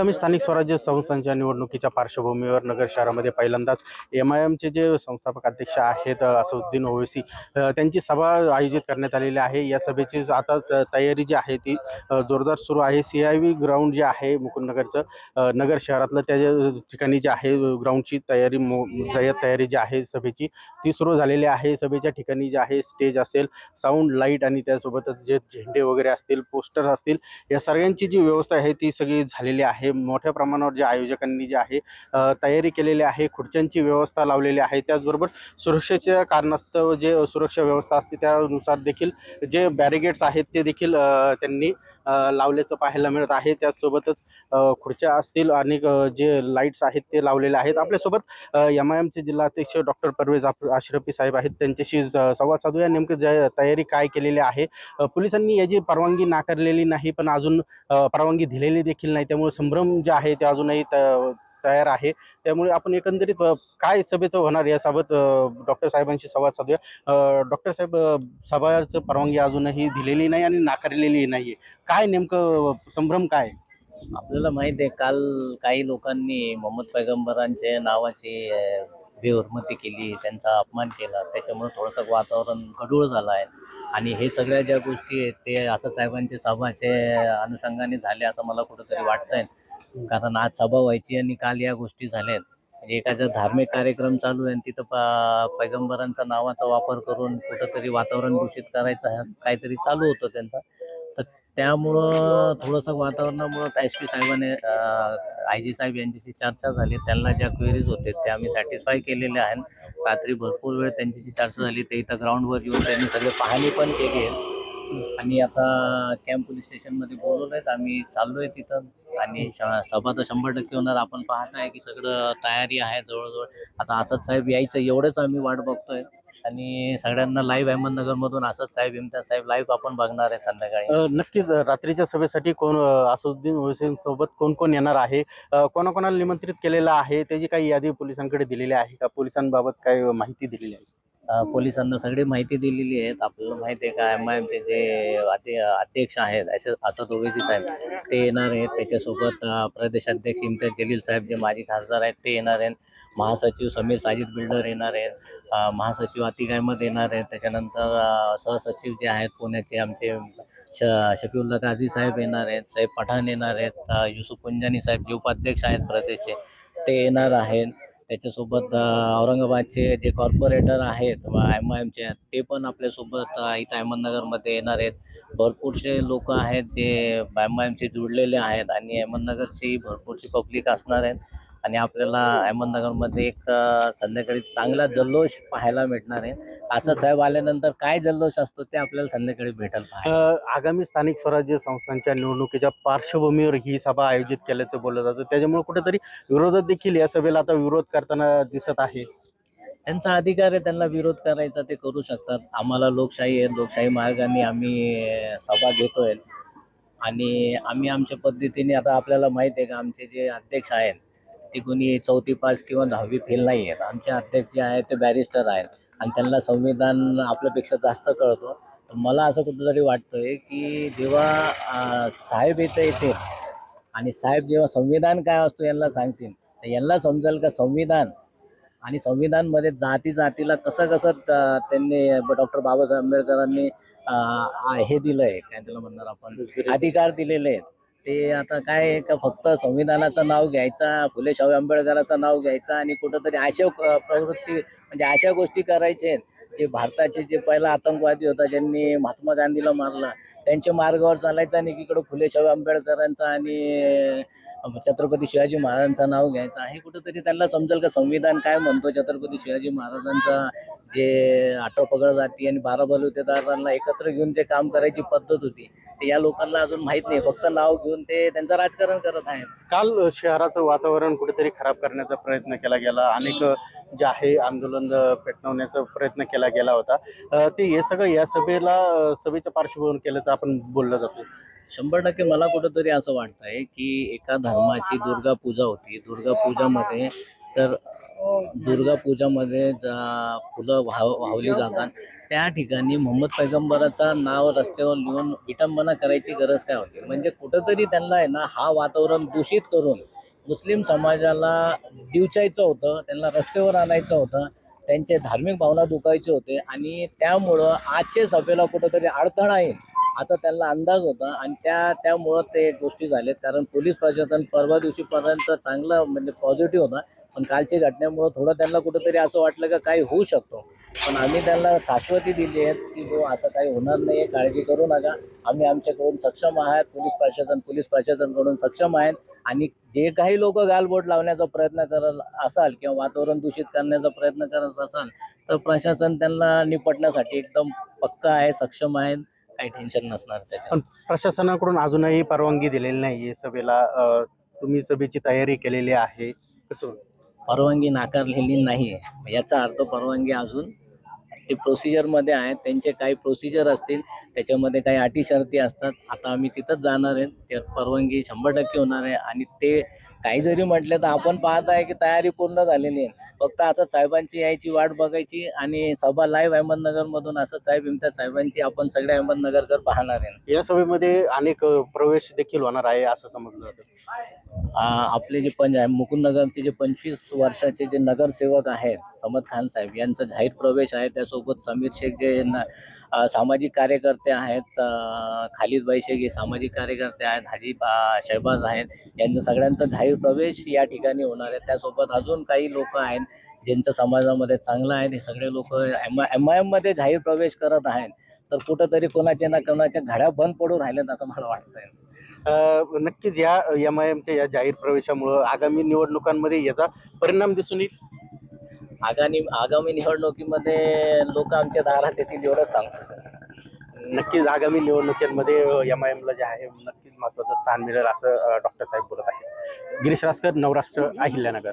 आगामी स्थानिक स्वराज्य संस्थांच्या निवडणुकीच्या पार्श्वभूमीवर नगर शहरामध्ये पहिल्यांदाच एम आय एमचे जे संस्थापक अध्यक्ष आहेत असउद्दीन ओवेसी त्यांची सभा आयोजित करण्यात आलेली आहे. या सभेची आता त- तयारी जी आहे ती जोरदार सुरू आहे. सी आय व्ही ग्राउंड जे आहे मुकुंदनगरचं नगर शहरातलं त्या ठिकाणी जे आहे ग्राउंडची तयारी मो जय्यत तयारी जी आहे सभेची ती सुरू झालेली आहे. सभेच्या ठिकाणी जे आहे स्टेज असेल साऊंड लाइट आणि त्यासोबतच जे झेंडे वगैरे असतील पोस्टर असतील या सगळ्यांची जी व्यवस्था आहे ती सगळी झालेली आहे. मोठ्या प्रमाणावर जे आयोजकांनी जे आहे तयारी केलेली आहे खुर्च्यांची व्यवस्था लावलेली आहे त्याचबरोबर सुरक्षेच्या कारणास्तव जे सुरक्षा व्यवस्था असते त्यानुसार देखील जे बॅरिगेट्स आहेत ते देखील त्यांनी लावल्याचं पाहायला मिळत आहे. त्याचसोबतच खुर्च्या असतील आणि जे लाईट्स आहेत ते लावलेले आहेत. आपल्यासोबत एम आय एमचे जिल्हाध्यक्ष डॉक्टर परवेज आप- आश्रफी साहेब आहेत. त्यांच्याशी संवाद साधूया. नेमकं जे तयारी काय केलेली आहे? पोलिसांनी याची परवानगी नाकारलेली नाही पण अजून परवानगी दिलेली देखील नाही. त्यामुळे संभ्रम जे आहे ते अजूनही त- तयार आहे. त्यामुळे आपण एकंदरीत काय सभेचं होणार यासोबत डॉक्टर साहेबांशी संवाद साधूया. डॉक्टर साहेब सभाचं परवानगी अजूनही दिलेली नाही आणि नाकारलेली नाही काय नेमकं संभ्रम काय आपल्याला माहीत आहे काल काही लोकांनी मोहम्मद पैगंबरांचे नावाची बेहुरमती केली त्यांचा अपमान केला. त्याच्यामुळे थोडंसं वातावरण गडूळ झालं आहे. आणि हे सगळ्या ज्या गोष्टी आहेत ते असं साहेबांच्या सभाचे अनुषंगाने झाले असं मला कुठंतरी वाटतंय. कारण आज सभा व्हायची आणि काल या गोष्टी झाल्यात. म्हणजे एखादा धार्मिक कार्यक्रम चालू आहे आणि तिथं प पैगंबरांचा नावाचा वापर करून कुठंतरी वातावरण दूषित करायचं हा काहीतरी चालू होतं त्यांचा. तर त्यामुळं थोडंसं वातावरणामुळं एस पी साहेबांनी आय जी साहेब यांच्याशी चर्चा झाली. त्यांना ज्या क्वेरीज होते त्या आम्ही सॅटिस्फाय केलेल्या आहेत. रात्री भरपूर वेळ त्यांच्याशी चर्चा झाली. ते इथं ग्राउंडवर येऊन त्यांनी सगळे पाहणी पण केली आहे. आणि आता कॅम्प पोलीस स्टेशनमध्ये बोलवलं आहेत आम्ही चाललो आहे तिथं. आणि सभा तर शंभर टक्के होणार. आपण पाहत आहे की सगळं तयारी आहे जवळजवळ. आता आसाद साहेब यायचं एवढंच आम्ही वाट बघतोय. आणि सगळ्यांना लाईव्ह अहमदनगरमधून असद साहेब इम्तियाज साहेब लाईव्ह आपण बघणार आहे संध्याकाळी. नक्कीच रात्रीच्या सभेसाठी कोण असुद्दीन असदुद्दीन सोबत कोण कोण येणार आहे? कोणाकोणाला निमंत्रित केलेलं आहे? त्याची काही यादी पोलिसांकडे दिलेली आहे का? पोलिसांबाबत काही माहिती दिलेली आहे? पोलिसांना सगळी माहिती दिलेली आहे आपल्याला माहिती आहे का एम आय एमचे जे अध्य- अध्यक्ष आहेत असे असद ओवेसी साहेब ते येणार आहेत. त्याच्यासोबत प्रदेशाध्यक्ष इम्तियाज जलील साहेब जे माजी खासदार आहेत ते येणार आहेत. महासचिव समीर साजिद बिल्डर येणार आहेत. महासचिव अतिक अहमद येणार आहेत. त्याच्यानंतर सहसचिव जे आहेत पुण्याचे आमचे श शफीउल्ला काझी साहेब येणार आहेत. साहेब पठाण येणार आहेत. युसुफ पुंजानी साहेब जे उपाध्यक्ष आहेत प्रदेशचे ते येणार आहेत. त्याच्यासोबत औरंगाबादचे जे कॉर्पोरेटर आहेत एम आय एमचे ते पण आपल्यासोबत इथं अहमदनगरमध्ये येणार आहेत. भरपूरसे लोक आहेत जे एम आय एमचे जुळलेले आहेत आणि अहमदनगरची भरपूरशी पब्लिक असणार आहेत. आणि आपल्याला अहमदनगरमध्ये एक संध्याकाळी चांगला जल्लोष पाहायला भेटणार आहे. असं साहेब आल्यानंतर काय जल्लोष असतो ते आपल्याला संध्याकाळी भेटेल आगामी स्थानिक स्वराज्य संस्थांच्या निवडणुकीच्या पार्श्वभूमीवर ही सभा आयोजित केल्याचं बोललं जातं. त्याच्यामुळे कुठेतरी विरोधात देखील या सभेला आता विरोध करताना दिसत आहे. त्यांचा अधिकार आहे त्यांना विरोध करायचा ते करू शकतात. आम्हाला लोकशाही आहे लोकशाही मार्गाने आम्ही सभा घेतोय. आणि आम्ही आमच्या पद्धतीने आता आपल्याला माहीत आहे का आमचे जे अध्यक्ष आहेत ते कोणी चौथी पास किंवा दहावी फेल नाही आहेत. आमचे अध्यक्ष जे आहेत ते बॅरिस्टर आहेत. आणि त्यांना संविधान आपल्यापेक्षा जास्त कळतो. तर मला असं कुठंतरी वाटतंय की जेव्हा साहेब इथं येतील आणि साहेब जेव्हा संविधान काय असतो यांना सांगतील तर यांना समजेल का संविधान? आणि संविधानमध्ये जाती जातीला कसं कसं त्यांनी डॉक्टर बाबासाहेब आंबेडकरांनी हे दिलं हे दिलंय. काय त्याला म्हणणार आपण? अधिकार दिलेले आहेत. ते आता काय आहे का फक्त संविधानाचं नाव घ्यायचा फुले शाहू आंबेडकराचं नाव घ्यायचं आणि कुठंतरी अशा प्रवृत्ती म्हणजे अशा गोष्टी करायचे जे भारताचे जे पहिला आतंकवादी होता ज्यांनी महात्मा गांधीला मारला त्यांच्या मार्गावर चालायचं आणि एकीकडं फुले शाहू आंबेडकरांचा आणि छत्रपती शिवाजी महाराजांचं नाव घ्यायचं आहे. कुठंतरी त्यांना समजेल का संविधान काय म्हणतो छत्रपती शिवाजी महाराजांचा? जे आटोपगड जाती आणि बारा बलुतेदारांना एकत्र घेऊन जे काम करायची पद्धत होती ते या लोकांना अजून माहीत नाही. फक्त नाव घेऊन ते त्यांचं राजकारण करत आहेत. काल शहराचं वातावरण कुठेतरी खराब करण्याचा प्रयत्न केला गेला. अनेक जे आहे आंदोलन पेटवण्याचा प्रयत्न केला गेला होता. ते हे सगळं या सभेला सभेच्या पार्श्वभूमीवर केल्याचं आपण बोललं जातो. शंभर टक्के मला कुठंतरी असं वाटतंय की एका धर्माची दुर्गा पूजा होती. दुर्गा पूजामध्ये तर दुर्गा पूजामध्ये ज- फुलं वाह वाहवली जातात. त्या ठिकाणी मोहम्मद पैगंबराचा नाव रस्त्यावर लिहून विटंबना करायची गरज काय होती? म्हणजे कुठंतरी त्यांना आहे ना हा वातावरण दूषित करून मुस्लिम समाजाला दिवचायचं होतं त्यांना रस्त्यावर आणायचं होतं त्यांचे धार्मिक भावना दुखायचे होते आणि त्यामुळं आजच्या सभेला कुठंतरी अडथळा येईल. असा त्यांना अंदाज होता आणि त्या त्यामुळं ते गोष्टी झाल्यात कारण पोलीस प्रशासन परवा दिवशीपर्यंत चांगलं म्हणजे पॉझिटिव्ह होता. पण कालच्या घटनेमुळं थोडं त्यांना कुठंतरी असं वाटलं का काही होऊ शकतो. पण आम्ही त्यांना शाश्वती दिली आहे की हो असं काही होणार नाही काळजी करू नका. आम्ही आमच्याकडून सक्षम आहात. पोलीस प्रशासन पोलीस प्रशासनकडून सक्षम आहेत. आणि जे काही लोक गालबोट लावण्याचा प्रयत्न करत असाल किंवा वातावरण दूषित करण्याचा प्रयत्न करत असाल तर प्रशासन त्यांना निपटण्यासाठी एकदम पक्का आहे सक्षम आहे. काही टेन्शन नसणार त्याच्यात. पण प्रशासनाकडून अजूनही परवानगी दिलेली नाही सभेला. अ, तुम्ही सभेची तयारी केलेली आहे. कसं परवानगी नाकारलेली नाही आहे याचा अर्थ परवानगी अजून ते प्रोसिजरमध्ये आहेत. त्यांचे काही प्रोसिजर असतील. त्याच्यामध्ये काही अटी शर्ती असतात. आता आम्ही तिथंच जाणार आहेत त्यात परवानगी शंभर टक्के होणार आहे. आणि ते काही जरी म्हटले तर आपण पाहत आहे की तयारी पूर्ण झालेली आहे. फक्त असं साहेबांची यायची वाट बघायची आणि सभा लाईव्ह अहमदनगरमधून असं साहेब इम्तियाज साहेबांची आपण सगळे अहमदनगरकर पाहणार आहे. या सभेमध्ये अनेक प्रवेश देखील होणार आहे असं समजलं जातं. आपले जे पंच आहे मुकुंदनगरचे जे पंचवीस वर्षाचे जे नगरसेवक आहेत समद खान साहेब यांचा जाहीर प्रवेश आहे. त्यासोबत समीर शेख जे न- अ, सामाजिक कार्यकर्ते आहेत खालिद खालिदबाई हे सामाजिक कार्यकर्ते आहेत हाजी शहबाज आहेत. यांचा सगळ्यांचा जाहीर प्रवेश या ठिकाणी होणार आहे. त्यासोबत अजून काही लोक आहेत ज्यांचं समाजामध्ये चांगलं आहे. हे सगळे लोक एम एम आय एममध्ये जाहीर प्रवेश करत आहेत. तर कुठंतरी कोणाच्या ना कोणाच्या घड्या बंद पडून राहिल्यात असं मला वाटतंय. नक्कीच या एम आय एमच्या या जाहीर प्रवेशामुळं आगामी निवडणुकांमध्ये याचा परिणाम दिसून येईल. आगामी आगामी निवडणुकीमध्ये लोक आमच्या दारात येतील एवढंच सांगतो. नक्कीच आगामी निवडणुकीमध्ये एम आय एमला जे आहे नक्कीच महत्त्वाचं स्थान मिळेल असं डॉक्टर साहेब बोलत आहेत. गिरीश रासकर नवराष्ट्र अहिल्यानगर.